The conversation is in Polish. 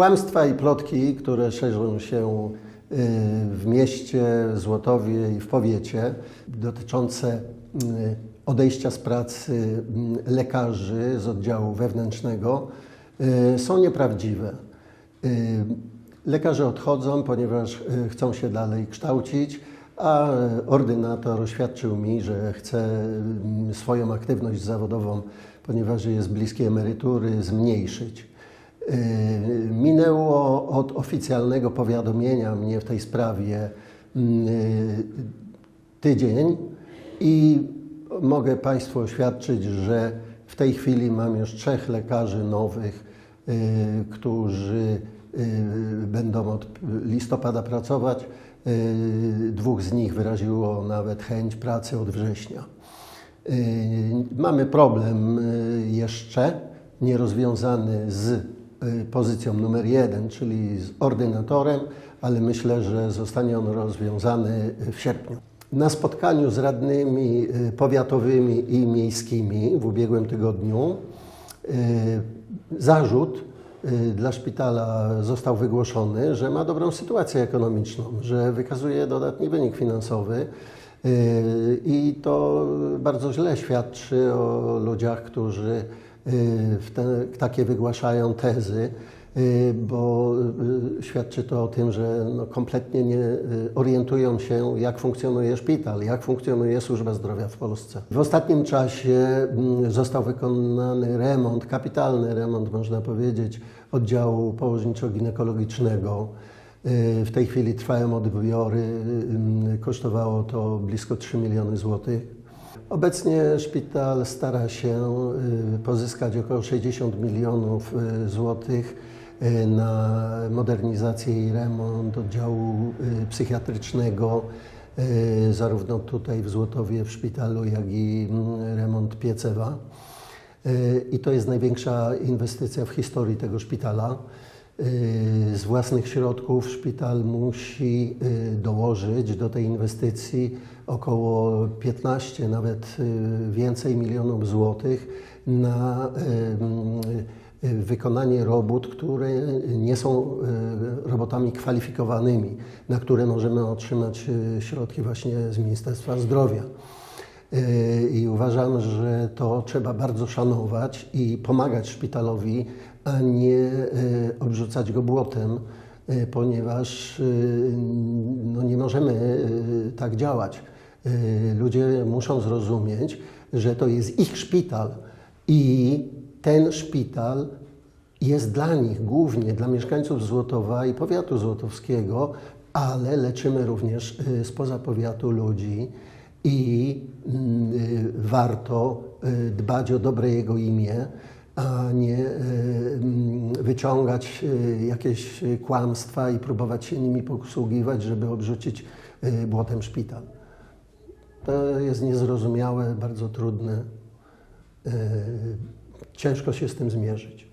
Kłamstwa i plotki, które szerzą się y, w mieście, Złotowie i w powiecie, dotyczące y, odejścia z pracy y, lekarzy z oddziału wewnętrznego, są nieprawdziwe. Lekarze odchodzą, ponieważ chcą się dalej kształcić, a ordynator oświadczył mi, że chce swoją aktywność zawodową, ponieważ jest bliskiej emerytury, zmniejszyć. Y, Minęło od oficjalnego powiadomienia mnie w tej sprawie y, tydzień i mogę Państwu oświadczyć, że w tej chwili mam już trzech lekarzy nowych, y, którzy będą od listopada pracować. Dwóch z nich wyraziło nawet chęć pracy od września. Mamy problem jeszcze nierozwiązany z pozycją numer jeden, czyli z ordynatorem, ale myślę, że zostanie on rozwiązany w sierpniu. Na spotkaniu z radnymi y, powiatowymi i miejskimi w ubiegłym tygodniu y, zarzut y, dla szpitala został wygłoszony, że ma dobrą sytuację ekonomiczną, że wykazuje dodatni wynik finansowy. y, I to bardzo źle świadczy o ludziach, którzy y, te, takie wygłaszają tezy, y, bo y, świadczy to o tym, że no kompletnie nie y, orientują się, jak funkcjonuje szpital, jak funkcjonuje służba zdrowia w Polsce. W ostatnim czasie mm, został wykonany remont, kapitalny remont, można powiedzieć, oddziału położniczo-ginekologicznego. Y, W tej chwili trwają odbiory, y, kosztowało to blisko 3 miliony złotych. Obecnie szpital stara się y, pozyskać około 60 milionów y, złotych y, na modernizację i remont oddziału psychiatrycznego, zarówno tutaj w Złotowie w szpitalu, jak i mm, remont piecewa. I to jest największa inwestycja w historii tego szpitala. Y, Z własnych środków szpital musi y, dołożyć do tej inwestycji około 15, nawet y, więcej milionów złotych na wykonanie robót, które nie są robotami kwalifikowanymi, na które możemy otrzymać środki właśnie z Ministerstwa Zdrowia. I uważam, że to trzeba bardzo szanować i pomagać szpitalowi, a nie yy, obrzucać go błotem, yy, ponieważ yy, no nie możemy tak działać. Ludzie muszą zrozumieć, że to jest ich szpital i ten szpital jest dla nich, głównie dla mieszkańców Złotowa i powiatu złotowskiego, ale leczymy również spoza powiatu ludzi i mm, warto dbać o dobre jego imię, a nie y, mm, wyciągać y, jakieś kłamstwa i próbować się nimi posługiwać, żeby obrzucić y, błotem szpital. To jest niezrozumiałe, bardzo trudne. Ciężko się z tym zmierzyć.